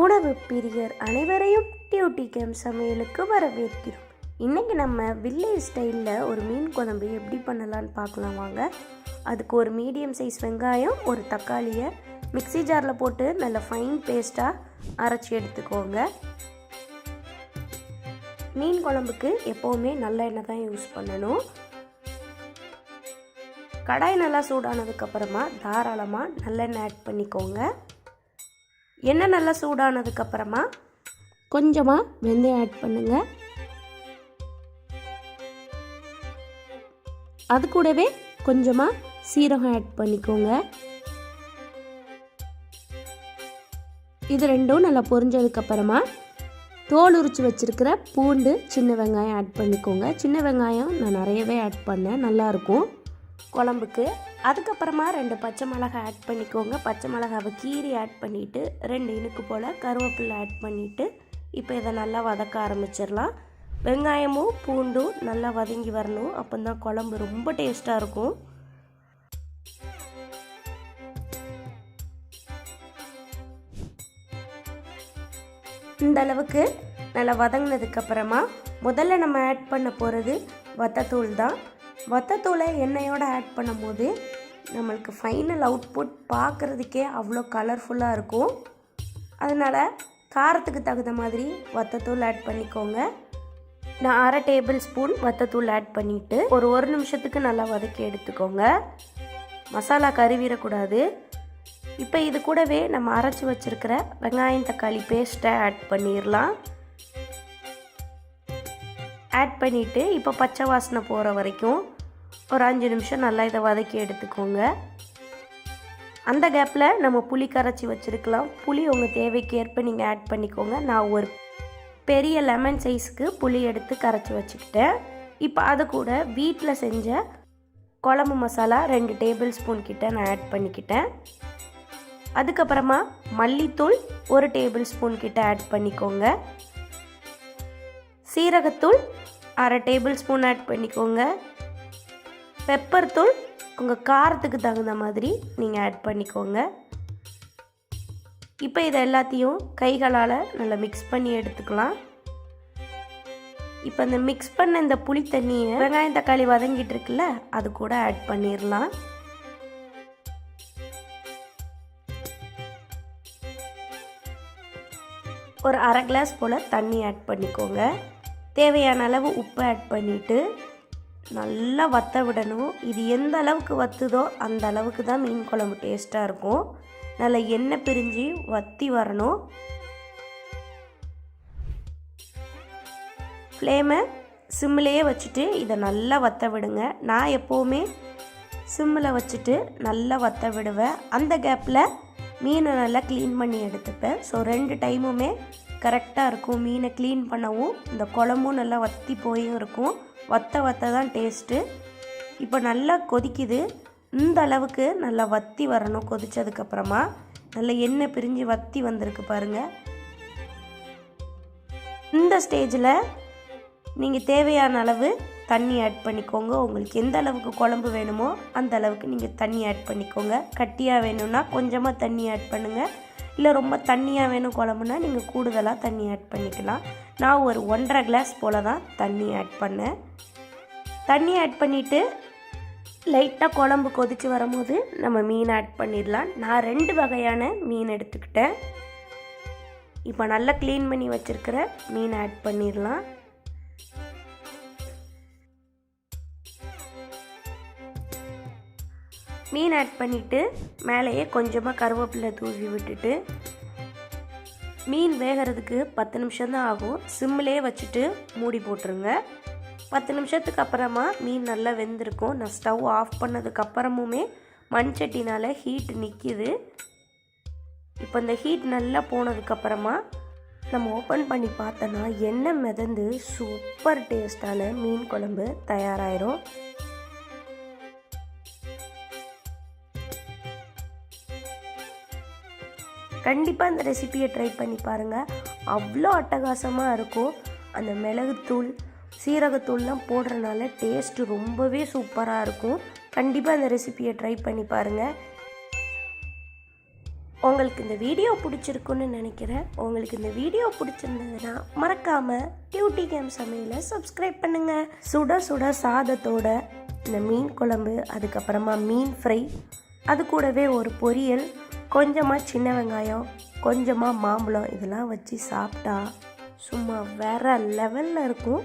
உணவு பிரியர் அனைவரையும் டியூட்டி கேம் சமையலுக்கு வரவேற்கிறோம். இன்றைக்கி நம்ம வில்லேஜ் ஸ்டைலில் ஒரு மீன் குழம்பு எப்படி பண்ணலான்னு பார்க்கலாம் வாங்க. அதுக்கு ஒரு மீடியம் சைஸ் வெங்காயம் ஒரு தக்காளியை மிக்ஸி ஜாரில் போட்டு நல்ல ஃபைன் பேஸ்ட்டாக அரைச்சி எடுத்துக்கோங்க. மீன் குழம்புக்கு எப்போவுமே நல்லெண்ணெய் தான் யூஸ் பண்ணணும். கடாய் நல்லா சூடானதுக்கப்புறமா தாராளமாக நல்லெண்ணெய் ஆட் பண்ணிக்கோங்க. எண்ணெய் நல்லா சூடானதுக்கப்புறமா கொஞ்சமாக வெந்தயம் ஆட் பண்ணுங்கள் அது கூடவே கொஞ்சமாக சீரகம் ஆட் பண்ணிக்கோங்க. இது ரெண்டும் நல்லா பொரிஞ்சதுக்கப்புறமா தோல் உரிச்சு வச்சுருக்கிற பூண்டு சின்ன வெங்காயம் ஆட் பண்ணிக்கோங்க. சின்ன வெங்காயம் நான் நிறையவே ஆட் பண்ணேன். நல்லாயிருக்கும் குழம்புக்கு. அதுக்கப்புறமா ரெண்டு பச்சை மிளகாய் ஆட் பண்ணிக்கோங்க. பச்சை மிளகாவை கீரி ஆட் பண்ணிவிட்டு ரெண்டு இனுக்கு போல் கருவேப்பிலை ஆட் பண்ணிவிட்டு இப்போ இதை நல்லா வதக்க ஆரம்பிச்சிடலாம். வெங்காயமும் பூண்டும் நல்லா வதங்கி வரணும். அப்போ தான் குழம்பு ரொம்ப டேஸ்ட்டாக இருக்கும். இந்த அளவுக்கு நல்லா வதங்கினதுக்கப்புறமா முதல்ல நம்ம ஆட் பண்ண போகிறது வத்தத்தூள் தான். வத்தத்தூளை எண்ணெயோடு ஆட் பண்ணும்போது நம்மளுக்கு ஃபைனல் அவுட்புட் பார்க்குறதுக்கே அவ்வளோ கலர்ஃபுல்லாக இருக்கும். அதனால் காரத்துக்கு தகுந்த மாதிரி வத்தத்தூள் ஆட் பண்ணிக்கோங்க. நான் அரை டேபிள் ஸ்பூன் வத்தத்தூள் ஆட் பண்ணிவிட்டு ஒரு ஒரு நிமிஷத்துக்கு நல்லா வதக்கி எடுத்துக்கோங்க. மசாலா கருவிடக்கூடாது. இப்போ இது கூடவே நம்ம அரைச்சி வச்சுருக்கிற வெங்காயம் தக்காளி பேஸ்ட்டை ஆட் பண்ணிடலாம் ஆட் பண்ணிவிட்டு இப்போ பச்சை வாசனை போகிற வரைக்கும் ஒரு அஞ்சு நிமிஷம் நல்லா இதை வதக்கி எடுத்துக்கோங்க. அந்த கேப்பில் நம்ம புளி கரைச்சி வச்சுருக்கலாம். புளி உங்கள் தேவைக்கு ஏற்ப நீங்கள் ஆட் பண்ணிக்கோங்க. நான் ஒரு பெரிய லெமன் சைஸுக்கு புளி எடுத்து கரைச்சி வச்சுக்கிட்டேன். இப்போ அது கூட வீட்டில் செஞ்ச குழம்பு மசாலா ரெண்டு டேபிள் ஸ்பூன் கிட்ட நான் ஆட் பண்ணிக்கிட்டேன். அதுக்கப்புறமா மல்லித்தூள் ஒரு டேபிள் ஸ்பூன் கிட்ட ஆட் பண்ணிக்கோங்க. சீரகத்தூள் அரை டேபிள் ஸ்பூன் ஆட் பண்ணிக்கோங்க. பெப்பர் தூள் உங்கள் காரத்துக்கு தகுந்த மாதிரி நீங்கள் ஆட் பண்ணிக்கோங்க. இப்போ இதை எல்லாத்தையும் கைகளால் நல்லா மிக்ஸ் பண்ணி எடுத்துக்கலாம். இப்போ இந்த மிக்ஸ் பண்ண இந்த புளி தண்ணியை வெங்காயம் தக்காளி வதங்கிட்டு இருக்குல்ல அது கூட ஆட் பண்ணிடலாம் ஒரு அரை கிளாஸ் போல் தண்ணி ஆட் பண்ணிக்கோங்க. தேவையான அளவு உப்பு ஆட் பண்ணிவிட்டு நல்லா வத்த விடணும். இது எந்த அளவுக்கு வத்துதோ அந்த அளவுக்கு தான் மீன் குழம்பு டேஸ்ட்டாக இருக்கும். நல்லா எண்ணெய் பிரிஞ்சு வத்தி வரணும். ஃப்ளேமை சிம்மிலேயே வச்சுட்டு இதை நல்லா வத்த விடுங்க. நான் எப்போவுமே சிம்மில் வச்சுட்டு நல்லா வத்த விடுவேன். அந்த கேப்பில் மீனை நல்லா க்ளீன் பண்ணி எடுத்துப்பேன். ஸோ ரெண்டு டைமுமே கரெக்டாக இருக்கும். மீனை க்ளீன் பண்ணவும் இந்த குழம்பும் நல்லா வத்தி போயும் இருக்கும். வத்த வத்த தான் டேஸ்ட்டு இப்போ நல்லா கொதிக்குது. இந்த அளவுக்கு நல்லா வத்தி வரணும் கொதித்ததுக்கப்புறமா நல்லா எண்ணெய் பிரிஞ்சு வத்தி வந்திருக்கு பாருங்கள் இந்த ஸ்டேஜில் நீங்கள் தேவையான அளவு தண்ணி ஆட் பண்ணிக்கோங்க. உங்களுக்கு எந்த அளவுக்கு குழம்பு வேணுமோ அந்த அளவுக்கு நீங்கள் தண்ணி ஆட் பண்ணிக்கோங்க. கட்டியாக வேணும்னா கொஞ்சமாக தண்ணி ஆட் பண்ணுங்கள் இல்லை ரொம்ப தண்ணியாக வேணும் குழம்புனா நீங்கள் கூடுதலாக தண்ணி ஆட் பண்ணிக்கலாம். நான் ஒரு ஒன்றரை கிளாஸ் போல் தான் தண்ணி ஆட் பண்ணேன். தண்ணி ஆட் பண்ணிவிட்டு லைட்டாக குழம்பு கொதித்து வரும்போது நம்ம மீன் ஆட் பண்ணிடலாம். நான் ரெண்டு வகையான மீன் எடுத்துக்கிட்டேன். இப்போ நல்லா க்ளீன் பண்ணி வச்சுருக்கிற மீன் ஆட் பண்ணிடலாம். மீன் ஆட் பண்ணிவிட்டு மேலேயே கொஞ்சமாக கருவேப்பிலை தூவி விட்டுட்டு மீன் வேகிறதுக்கு பத்து நிமிஷம் தான் ஆகும். சிம்மிலே வச்சுட்டு மூடி போட்டுருங்க. பத்து நிமிஷத்துக்கு அப்புறமா மீன் நல்லா வெந்திருக்கும். நான் ஸ்டவ் ஆஃப் பண்ணதுக்கு அப்புறமுமே மண் சட்டினால் ஹீட் நிற்கிது இப்போ இந்த ஹீட் நல்லா போனதுக்கப்புறமா நம்ம ஓப்பன் பண்ணி பார்த்தோன்னா எண்ணெய் மிதந்து சூப்பர் டேஸ்டான மீன் குழம்பு தயாராயிரும். கண்டிப்பாக இந்த ரெசிபியை ட்ரை பண்ணி பாருங்கள் அவ்வளோ அட்டகாசமாக இருக்கும். அந்த மிளகுத்தூள் சீரகத்தூள்லாம் போடுறனால டேஸ்ட்டு ரொம்பவே சூப்பராக இருக்கும். கண்டிப்பாக இந்த ரெசிபியை ட்ரை பண்ணி பாருங்கள் உங்களுக்கு இந்த வீடியோ பிடிச்சிருக்குன்னு நினைக்கிறேன். உங்களுக்கு இந்த வீடியோ பிடிச்சிருந்ததுன்னா மறக்காமல் டியூட்டி கேம் சமையலை சப்ஸ்கிரைப் பண்ணுங்கள் சுட சுட சாதத்தோட இந்த மீன் குழம்பு அதுக்கப்புறமா மீன் ஃப்ரை அது கூடவே ஒரு பொரியல் கொஞ்சமாக சின்ன வெங்காயம் கொஞ்சமாக மாம்பழம் இதெல்லாம் வச்சு சாப்பிட்டா சும்மா வேற லெவலில் இருக்கும்.